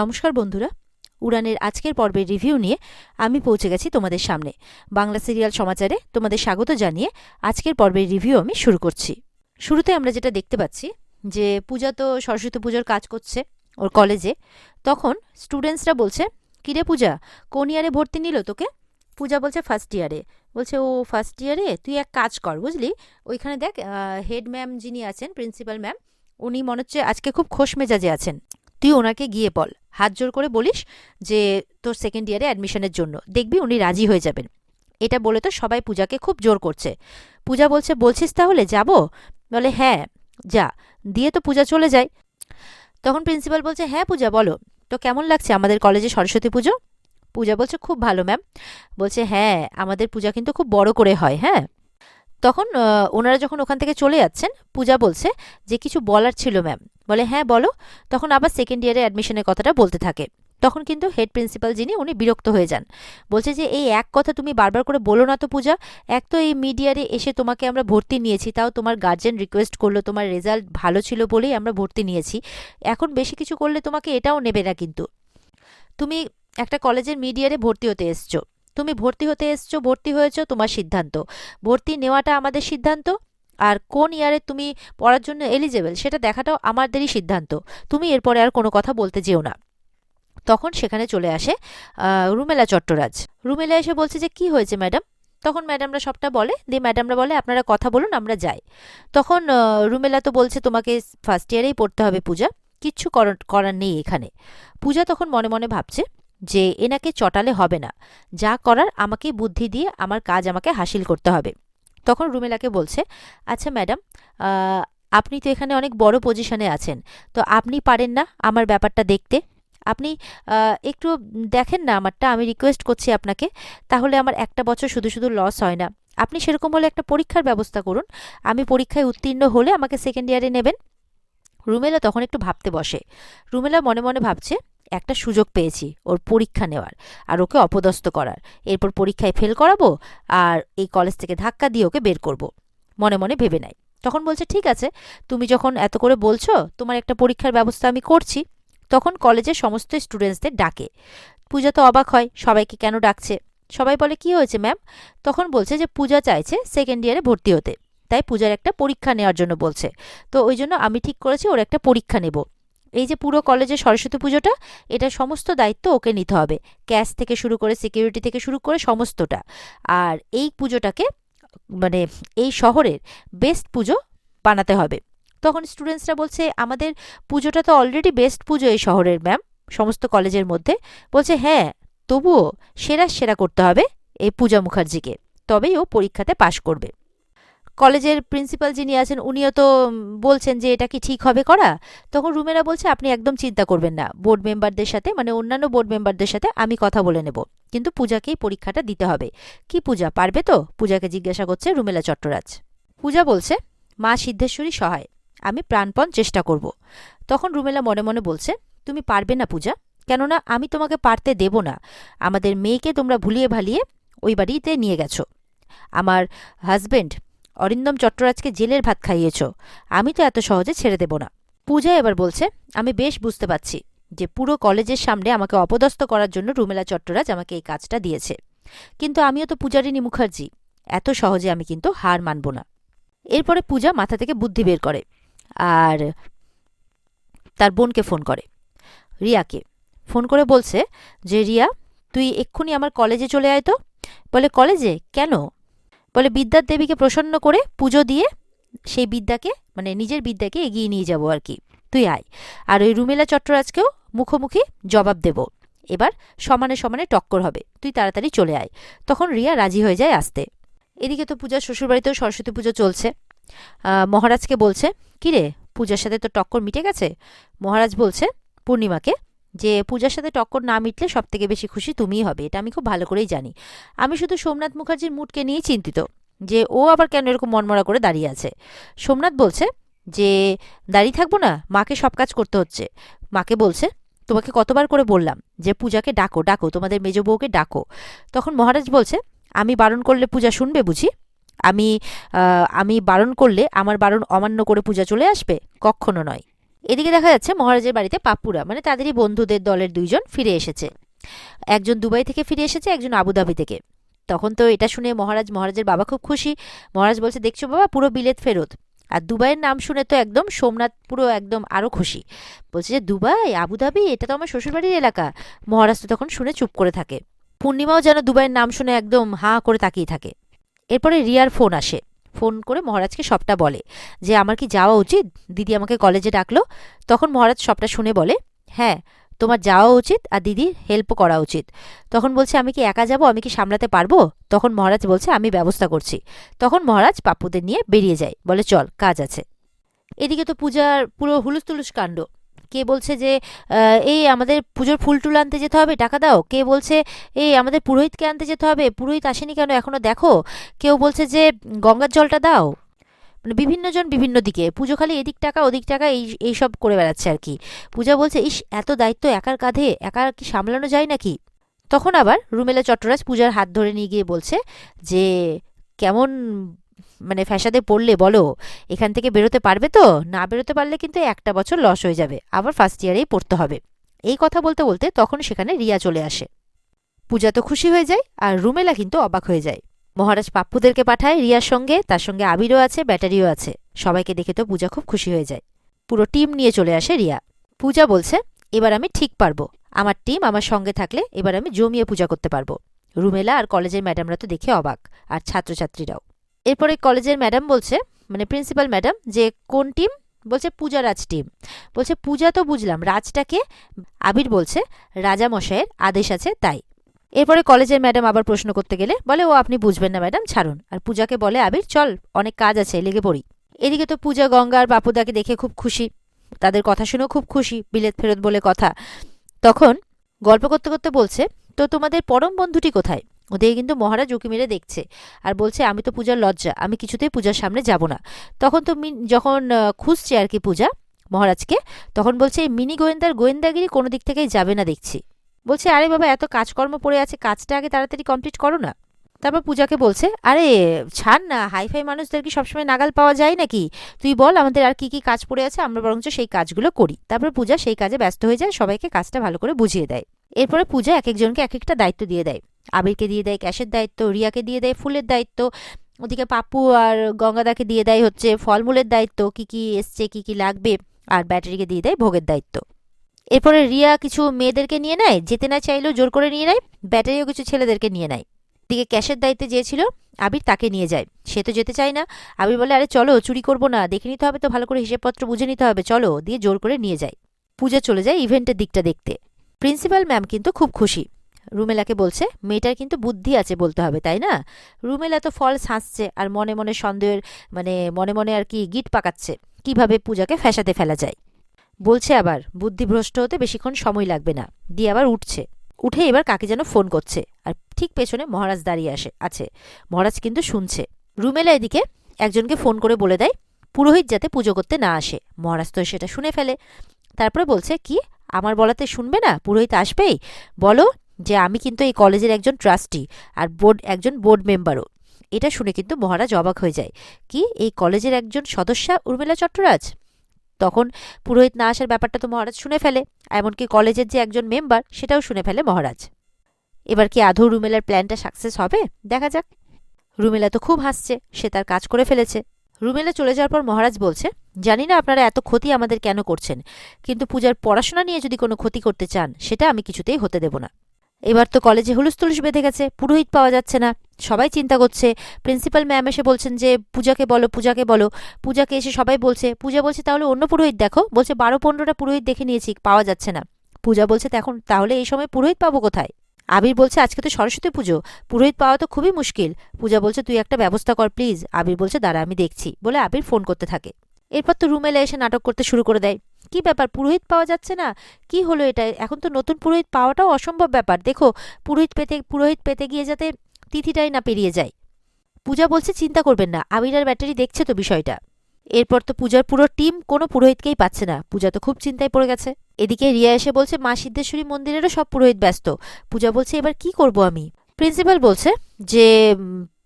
নমস্কার বন্ধুরা। উড়ানের আজকের পর্বের রিভিউ নিয়ে আমি পৌঁছে গেছি তোমাদের সামনে। বাংলা সিরিয়াল সমাচারে তোমাদের স্বাগত জানিয়ে আজকের পর্বের রিভিউ আমি শুরু করছি। শুরুতে আমরা যেটা দেখতে পাচ্ছি যে পূজা তো সরস্বতী পুজোর কাজ করছে ওর কলেজে। তখন স্টুডেন্টসরা বলছে, কিরে পূজা, কোন ইয়ারে ভর্তি নিল তোকে? পূজা বলছে, ফার্স্ট ইয়ারে। বলছে, ও ফার্স্ট ইয়ারে? তুই এক কাজ কর, বুঝলি? ওইখানে দেখ হেড ম্যাম যিনি আছেন, প্রিন্সিপাল ম্যাম, উনি মনে হচ্ছে আজকে খুব খোশ মেজাজে আছেন। তুই ওনাকে গিয়ে বল। হাত জোর করে বলিস যে তোর সেকেন্ড ইয়ারে অ্যাডমিশনের জন্য। দেখবি উনি রাজি হয়ে যাবেন। এটা বলে তো সবাই পূজাকে খুব জোর করছে। পূজা বলছে, বলছিস তাহলে যাব? বলে হ্যাঁ যা। দিয়ে তো পূজা চলে যায়। তখন প্রিন্সিপাল বলছে হ্যাঁ পূজা, বলো। তো কেমন লাগছে আমাদের কলেজে সরস্বতী পুজো? পূজা বলছে, খুব ভালো ম্যাম বলছে হ্যাঁ আমাদের পূজা কিন্তু খুব বড় করে হয় হ্যাঁ? তখন ওনারা যখন ওখান থেকে চলে যাচ্ছেন, পূজা বলছে যে, কিছু বলার ছিল ম্যাম বলে হ্যাঁ বলো। তখন আবার সেকেন্ড ইয়ারে অ্যাডমিশনের কথাটা বলতে থাকে। তখন কিন্তু হেড প্রিন্সিপাল যিনি, উনি বিরক্ত হয়ে যান। বলছে যে, এই এক কথা তুমি বারবার করে বলো না তো পূজা। এক তো এই মিডিয়ারে এসে তোমাকে আমরা ভর্তি নিয়েছি, তাও তোমার গার্জেন রিকোয়েস্ট করল, তোমার রেজাল্ট ভালো ছিল বলেই আমরা ভর্তি নিয়েছি। এখন বেশি কিছু করলে তোমাকে এটাও নেবে না কিন্তু। তুমি একটা কলেজের মিডিয়ারে ভর্তি হতে এসছো। তুমি ভর্তি হতে এসছো, ভর্তি হয়েছো তোমার সিদ্ধান্ত। ভর্তি নেওয়াটা আমাদের সিদ্ধান্ত। আর কোন ইয়ারে তুমি পড়ার জন্য এলিজেবল সেটা দেখাটাও আমাদেরই সিদ্ধান্ত। তুমি এরপরে আর কোনো কথা বলতে যেও না। তখন সেখানে চলে আসে রুমেলা চট্টরাজ। রুমেলা এসে বলছে যে, কি হয়েছে ম্যাডাম? তখন ম্যাডামরা সবটা বলে, দিয়ে ম্যাডামরা বলে, আপনারা কথা বলুন, আমরা যাই। তখন রুমেলা তো বলছে, তোমাকে ফার্স্ট ইয়ারেই পড়তে হবে পূজা। কিচ্ছু করার নেই এখানে। পূজা তখন মনে মনে ভাবছে যে, এনাকে চটালে হবে না। যা করার আমাকে বুদ্ধি দিয়ে আমার কাজ আমাকে হাসিল করতে হবে। তখন রুমেলাকে বলছে আচ্ছা ম্যাডাম আপনি তো এখানে অনেক বড় পজিশনে আছেন, তো আপনি পারেন না আমার ব্যাপারটা দেখতে। আপনি একটু দেখেন না আমারটা, আমি রিকোয়েস্ট করছি আপনাকে, তাহলে আমার একটা বছর শুধু শুধু লস হয় না। আপনি সেরকম হলে একটা পরীক্ষার ব্যবস্থা করুন, আমি পরীক্ষায় উত্তীর্ণ হলে আমাকে সেকেন্ড ইয়ারে নেবেন। রুমেলা তখন একটু ভাবতে বসে। রুমেলা মনে মনে ভাবছে একটা সুযোগ পেয়েছি ওর পরীক্ষা নেওয়ার আর ওকে অপদস্থ করার। এরপর পরীক্ষায় ফেল করাবো আর এই কলেজ থেকে ধাক্কা দিয়ে ওকে বের করব। মনে মনে ভেবে নেয়। তখন বলছে, ঠিক আছে, তুমি যখন এত করে বলছো তোমার একটা পরীক্ষার ব্যবস্থা আমি করছি। তখন কলেজের সমস্ত স্টুডেন্টসদের ডাকে। পূজা তো অবাক হয়, সবাইকে কেন ডাকছে? সবাই বলে, কি হয়েছে ম্যাম তখন বলছে যে, পূজা চাইছে সেকেন্ড ইয়ারে ভর্তি হতে। তাই পূজার একটা পরীক্ষা নেওয়ার জন্য বলছে। তো ওই জন্য আমি ঠিক করেছি, ওর একটা পরীক্ষা নেব। এই যে পুরো কলেজের সরস্বতী পুজোটা, এটা সমস্ত দায়িত্ব ওকে নিতে হবে। ক্যাশ থেকে শুরু করে, সিকিউরিটি থেকে শুরু করে সমস্তটা। আর এই পুজোটাকে মানে এই শহরের বেস্ট পুজো বানাতে হবে। তখন স্টুডেন্টসরা বলছে, আমাদের পুজোটা তো অলরেডি বেস্ট পুজো এই শহরের ম্যাম সমস্ত কলেজের মধ্যে। বলছে হ্যাঁ তবুও সেরা সেরা করতে হবে এই পূজা মুখার্জিকে। তবেই ও পরীক্ষাতে পাশ করবে। কলেজের প্রিন্সিপাল যিনি আছেন, উনিও তো বলছেন যে এটা কি ঠিক হবে করা। তখন রুমেরা বলছে, আপনি একদম চিন্তা করবেন না। বোর্ড মেম্বারদের সাথে মানে অন্যান্য বোর্ড মেম্বারদের সাথে আমি কথা বলে নেব। কিন্তু পূজাকেই পরীক্ষাটা দিতে হবে। কি পূজা, পারবে তো? পূজাকে জিজ্ঞাসা করছে রুমেলা চট্টরাজ। পূজা বলছে, মা সিদ্ধেশ্বরী সহায়, আমি প্রাণপণ চেষ্টা করব। তখন রুমেলা মনে মনে বলছে, তুমি পারবে না পূজা, কেননা আমি তোমাকে পারতে দেব না। আমাদের মেয়েকে তোমরা ভুলিয়ে ভালিয়ে ওই বাড়িতে নিয়ে গেছো। আমার হাজবেন্ড অরিন্দম চট্টরাজকে জেলের ভাত খাইয়েছ। আমি তো এত সহজে ছেড়ে দেব না। পূজা এবার বলছে, আমি বেশ বুঝতে পারছি যে পুরো কলেজের সামনে আমাকে অপদস্থ করার জন্য রুমেলা চট্টরাজ আমাকে এই কাজটা দিয়েছে। কিন্তু আমিও তো পূজারিনী মুখার্জি। এত সহজে আমি কিন্তু হার মানব না। এরপরে পূজা মাথা থেকে বুদ্ধি বের করে আর তার বোনকে ফোন করে। রিয়াকে ফোন করে বলছে যে, রিয়া, তুই এক্ষুনি আমার কলেজে চলে আয় তো। বলে, কলেজে? কেন? বলে বিদ্যার দেবীকে প্রসন্ন করে পুজো দিয়ে সেই বিদ্যাকে মানে নিজের বিদ্যাকে এগিয়ে নিয়ে যাব আর কি। তুই আয়। আর ওই রুমেলা চট্টরাজকেও মুখোমুখি জবাব দেব। এবার সমানে সমানে টক্কর হবে। তুই তাড়াতাড়ি চলে আয়। তখন রিয়া রাজি হয়ে যায় আসতে। এদিকে তো পূজার শ্বশুরবাড়িতেও সরস্বতী পুজো চলছে। মহারাজকে বলছে, কিরে, পূজার সাথে তো টক্কর মিটে গেছে? মহারাজ বলছে, পূর্ণিমাকে। যে পূজার সাথে টক্কর না মিটলে সব থেকে বেশি খুশি তুমিই হবে, এটা আমি খুব ভালো করেই জানি। আমি শুধু সোমনাথ মুখার্জির মুডকে নিয়েই চিন্তিত, যে ও আবার কেন এরকম মনমরা করে দাঁড়িয়ে আছে। সোমনাথ বলছে যে, দাঁড়িয়ে থাকব না, মাকে সব কাজ করতে হচ্ছে। মাকে বলছে, তোমাকে কতবার করে বললাম যে পূজাকে ডাকো ডাকো, তোমাদের মেজ বউকে ডাকো। তখন মহারাজ বলছে, আমি বারণ করলে পূজা শুনবে বুঝি? আমি আমি বারণ করলে আমার বারণ অমান্য করে পূজা চলে আসবে? কখনো নয়। এদিকে দেখা যাচ্ছে মহারাজের বাড়িতে পাপ্পুরা মানে তাদেরই বন্ধুদের দলের দুইজন ফিরে এসেছে। একজন দুবাই থেকে ফিরে এসেছে, একজন আবুধাবি থেকে। তখন তো এটা শুনে মহারাজ, মহারাজের বাবা খুব খুশি। মহারাজ বলছে, দেখছ বাবা, পুরো বিলেত ফেরত। আর দুবাইয়ের নাম শুনে তো একদম সোমনাথ পুরো একদম আরও খুশি। বলছে যে, দুবাই, আবুধাবি, এটা তো আমার শ্বশুরবাড়ির এলাকা। মহারাজ তো তখন শুনে চুপ করে থাকে। পূর্ণিমাও যেন দুবাইয়ের নাম শুনে একদম হাঁ করে তাকিয়ে থাকে। এরপরে রিয়ার ফোন আসে। ফোন করে মহারাজকে সবটা বলে যে, আমার কি যাওয়া উচিত? দিদি আমাকে কলেজে ডাকলো। তখন মহারাজ সবটা শুনে বলে হ্যাঁ তোমার যাওয়া উচিত আর দিদির হেল্পও করা উচিত। তখন বলছে, আমি কি একা যাব? আমি কি সামলাতে পারব? তখন মহারাজ বলছে, আমি ব্যবস্থা করছি। তখন মহারাজ পাপ্পুদের নিয়ে বেরিয়ে যায়। বলে, চল, কাজ আছে। এদিকে তো পূজার পুরো হুলুস তুলুস কাণ্ড। কে বলছে যে এই আমাদের পুজোর ফুল টুল আনতে যেতে হবে, টাকা দাও। কে বলছে, এই আমাদের পুরোহিতকে আনতে যেতে হবে, পুরোহিত আসেনি কেন, এখনও দেখো। কেউ বলছে যে, গঙ্গার জলটা দাও। মানে বিভিন্নজন বিভিন্ন দিকে, পুজো খালি এদিক টাকা, ওদিক টাকা, এই এইসব করে বেড়াচ্ছে আর কি। পূজা বলছে, ইস, এত দায়িত্ব একার কাঁধে, একা কি সামলানো যায় নাকি? তখন আবার রুমেলা চট্টরাজ পূজার হাত ধরে নিয়ে গিয়ে বলছে যে, কেমন মানে ফ্যাসাদে পড়লে বলো, এখান থেকে বেরোতে পারবে তো? না বেরোতে পারলে কিন্তু একটা বছর লস হয়ে যাবে। আবার ফার্স্ট ইয়ারেই পড়তে হবে। এই কথা বলতে বলতে তখন সেখানে রিয়া চলে আসে। পূজা তো খুশি হয়ে যায় আর রুমেলা কিন্তু অবাক হয়ে যায়। মহারাজ পাপ্পুদেরকে পাঠায় রিয়ার সঙ্গে, তার সঙ্গে আবিরও আছে, ব্যাটারিও আছে। সবাইকে দেখে তো পূজা খুব খুশি হয়ে যায়। পুরো টিম নিয়ে চলে আসে রিয়া। পূজা বলছে, এবার আমি ঠিক পারব। আমার টিম আমার সঙ্গে থাকলে এবার আমি জমিয়ে পূজা করতে পারব। রুমেলা আর কলেজের ম্যাডামরা তো দেখে অবাক, আর ছাত্রছাত্রীরাও। এরপরে কলেজের ম্যাডাম বলছে মানে প্রিন্সিপাল ম্যাডাম, যে কোন টিম? বলছে পূজা রাজ টিম। বলছে, পূজা তো বুঝলাম, রাজটাকে আবির বলছে, রাজা মশাইয়ের আদেশ আছে তাই। এরপরে কলেজের ম্যাডাম আবার প্রশ্ন করতে গেলে বলে, ও, আপনি বুঝবেন না ম্যাডাম, ছাড়ুন। আর পূজাকে বলে, আবির, চল, অনেক কাজ আছে, লেগে পড়ি। এদিকে তো পূজা গঙ্গা আর বাপুদাকে দেখে খুব খুশি। তাদের কথা শুনেও খুব খুশি, বিলেত ফেরত বলে কথা। তখন গল্প করতে করতে বলছে, তো তোমাদের পরম বন্ধুটি কোথায়? ওদিকে কিন্তু মহারাজ উকি মেরে দেখছে আর বলছে, আমি তো পূজার লজ্জা, আমি কিছুতেই পূজার সামনে যাব না। তখন তো মিন- যখন খুঁজছে আর কি পূজা মহারাজকে, তখন বলছে, এই মিনি গোয়েন্দার গোয়েন্দাগিরি কোনো দিক থেকেই যাবে না দেখছি। বলছে, আরে বাবা, এত কাজকর্ম পড়ে আছে, কাজটা আগে তাড়াতাড়ি কমপ্লিট করো না। তারপর পূজাকে বলছে, আরে, ছাড় না, হাইফাই মানুষদের কি সবসময় নাগাল পাওয়া যায় নাকি? তুই বল, আমাদের আর কি কি কাজ পড়ে আছে, আমরা বরঞ্চ সেই কাজগুলো করি। তারপর পূজা সেই কাজে ব্যস্ত হয়ে যায়, সবাইকে কাজটা ভালো করে বুঝিয়ে দেয়। এরপরে পূজা এক একজনকে এক একটা দায়িত্ব দিয়ে দেয়। আবিরকে দিয়ে দেয়, ক্যাশের দায়িত্ব, রিয়াকে দিয়ে দেয়, ফুলের দায়িত্ব, ওদিকে পাপ্পু আর গঙ্গাদাকে দিয়ে দেয় হচ্ছে ফলমূলের দায়িত্ব, কি কি এসছে, কি কি লাগবে, আর ব্যাটারিকে দিয়ে দেয় ভোগের দায়িত্ব। এরপরে রিয়া কিছু মেয়েদেরকে নিয়ে নেয়, যেতে না চাইলেও জোর করে নিয়ে নেয়, ব্যাটারিও কিছু ছেলেদেরকে নিয়ে নেয়। দিকে ক্যাশের দায়িত্বে চেয়েছিল আবির তাকে নিয়ে যায়। সে তো যেতে চায় না। আবির বলে, আরে চলো, চুরি করব না, দেখে নিতে হবে তো, ভালো করে হিসেবপত্র বুঝে নিতে হবে, চলো। দিয়ে জোর করে নিয়ে যায়। পূজা চলে যায় ইভেন্টের দিকটা দেখতে। প্রিন্সিপাল ম্যাম কিন্তু খুব খুশি। রুমেলাকে বলছে, মেয়েটার কিন্তু বুদ্ধি আছে বলতে হবে, তাই না? রুমেলা তো ফলস হাসছে আর মনে মনে সন্দেহের মানে মনে মনে আর কি গিট পাকাচ্ছে, কীভাবে পূজাকে ফ্যাসাতে ফেলা যায়। বলছে আবার, বুদ্ধিভ্রষ্ট হতে বেশিক্ষণ সময় লাগবে না। দিয়ে আবার উঠছে। উঠে এবার কাকে যেন ফোন করছে আর ঠিক পেছনে মহারাজ দাঁড়িয়ে আসে, আছে। মহারাজ কিন্তু শুনছে। রুমেলা এদিকে একজনকে ফোন করে বলে দেয়, পুরোহিত যাতে পুজো করতে না আসে। মহারাজ তো সেটা শুনে ফেলে। তারপরে বলছে, কি? আমার বলাতে শুনবে না? পুরোহিত আসবেই? বলো যে আমি কিন্তু এই কলেজের একজন ট্রাস্টি আর বোর্ড, একজন বোর্ড মেম্বারও। এটা শুনে কিন্তু মহারাজ অবাক হয়ে যায়। কি, এই কলেজের একজন সদস্যা উর্মিলা চট্টরাজ? তখন পুরোহিত না আসার ব্যাপারটা তো মহারাজ শুনে ফেলে, এমনকি কলেজের যে একজন মেম্বার, সেটাও শুনে ফেলে মহারাজ। এবার কি আধৌ রুমেলার প্ল্যানটা সাকসেস হবে? দেখা যাক। রুমেলা তো খুব হাসছে, সে তার কাজ করে ফেলেছে। রুমেলা চলে যাওয়ার পর মহারাজ বলছে, জানি না আপনারা এত ক্ষতি আমাদের কেন করছেন, কিন্তু পূজার পড়াশোনা নিয়ে যদি কোনো ক্ষতি করতে চান, সেটা আমি কিছুতেই হতে দেব না। এবার তো কলেজে হুলুস তুলুস বেঁধে গেছে, পুরোহিত পাওয়া যাচ্ছে না। সবাই চিন্তা করছে। প্রিন্সিপাল ম্যাম এসে বলছেন যে, পূজাকে বলো পূজাকে বলো। পূজাকে এসে সবাই বলছে, পূজা বলছে তাহলে অন্য পুরোহিত দেখো। বলছে, বারো পনেরোটা পুরোহিত দেখে নিয়েছি, পাওয়া যাচ্ছে না। পূজা বলছে এখন তাহলে এই সময় পুরোহিত পাবো কোথায়? আবির বলছে, আজকে তো সরস্বতী পুজো, পুরোহিত পাওয়া তো খুবই মুশকিল। পূজা বলছে, তুই একটা ব্যবস্থা কর, প্লিজ। আবির বলছে, দাঁড়া, আমি দেখছি। বলে আবির ফোন করতে থাকে। এরপর তো রুমেলে এসে নাটক করতে শুরু করে দেয়। কি ব্যাপার? পুরোহিত পাওয়া যাচ্ছে না? কি হলো এটা? এখন তো নতুন পুরোহিত পাওয়াটাও অসম্ভব ব্যাপার। দেখো, পুরোহিত পেতে পুরোহিত পেতে গিয়ে যাতে তিথিটাই না পেরিয়ে যায়। পূজা বলছে চিন্তা করবেন না, আবির আর ব্যাটারি দেখছে তো বিষয়টা। এরপর তো পূজার পুরো টিম কোনো পুরোহিতকেই পাচ্ছে না। পূজা তো খুব চিন্তায় পড়ে গেছে। এদিকে রিয়া এসে বলছে, মা সিদ্ধেশ্বরী মন্দিরেরও সব পুরোহিত ব্যস্ত। পূজা বলছে, এবার কি করব আমি? প্রিন্সিপাল বলছে যে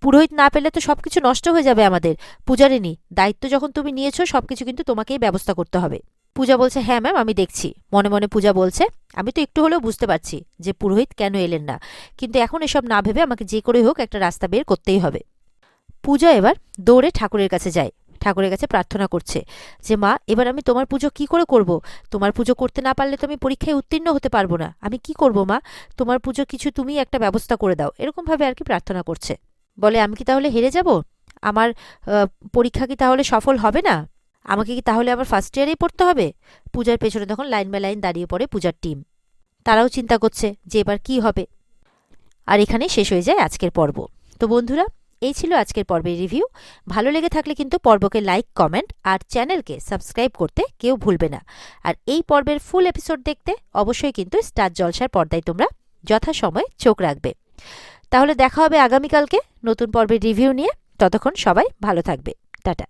পুরোহিত না পেলে তো সবকিছু নষ্ট হয়ে যাবে আমাদের। পূজারিনী দায়িত্ব যখন তুমি নিয়েছো, সবকিছু কিন্তু তোমাকেই ব্যবস্থা করতে হবে। পূজা বলছে হ্যাঁ ম্যাম, আমি দেখছি। মনে মনে পূজা বলছে, আমি তো একটু হলেও বুঝতে পারছি যে পুরোহিত কেন এলেন না। কিন্তু এখন এসব না ভেবে আমাকে যে করে হোক একটা রাস্তা বের করতেই হবে। পূজা এবার দৌড়ে ঠাকুরের কাছে যায়। ঠাকুরের কাছে প্রার্থনা করছে যে, মা, এবার আমি তোমার পুজো কি করে করব? তোমার পুজো করতে না পারলে তো আমি পরীক্ষায় উত্তীর্ণ হতে পারব না। আমি কি করব, মা? তোমার পুজো কিছু তুমি একটা ব্যবস্থা করে দাও। এরকমভাবে আর কি প্রার্থনা করছে। বলে, আমি কি তাহলে হেরে যাব? আমার পরীক্ষা কি তাহলে সফল হবে না? আমাকে কি তাহলে আবার ফার্স্ট ইয়ারেই পড়তে হবে? পূজার পেছনে তখন লাইন বাই লাইন দাঁড়িয়ে পড়ে পূজার টিম তারাও চিন্তা করছে যে এবার কি হবে। আর এখানেই শেষ হয়ে যায় আজকের পর্ব। তো বন্ধুরা, এই ছিল আজকের পর্বের রিভিউ ভালো লেগে থাকলে কিন্তু পর্বকে লাইক কমেন্ট আর চ্যানেলকে সাবস্ক্রাইব করতে কেউ ভুলবে না। আর এই পর্বের ফুল এপিসোড দেখতে অবশ্যই কিন্তু স্টার জলসার পর্দায় তোমরা যথাসময়ে চোখ রাখবে। তাহলে দেখা হবে আগামীকালকে নতুন পর্বের রিভিউ নিয়ে। ততক্ষণ সবাই ভালো থাকবে। টাটা।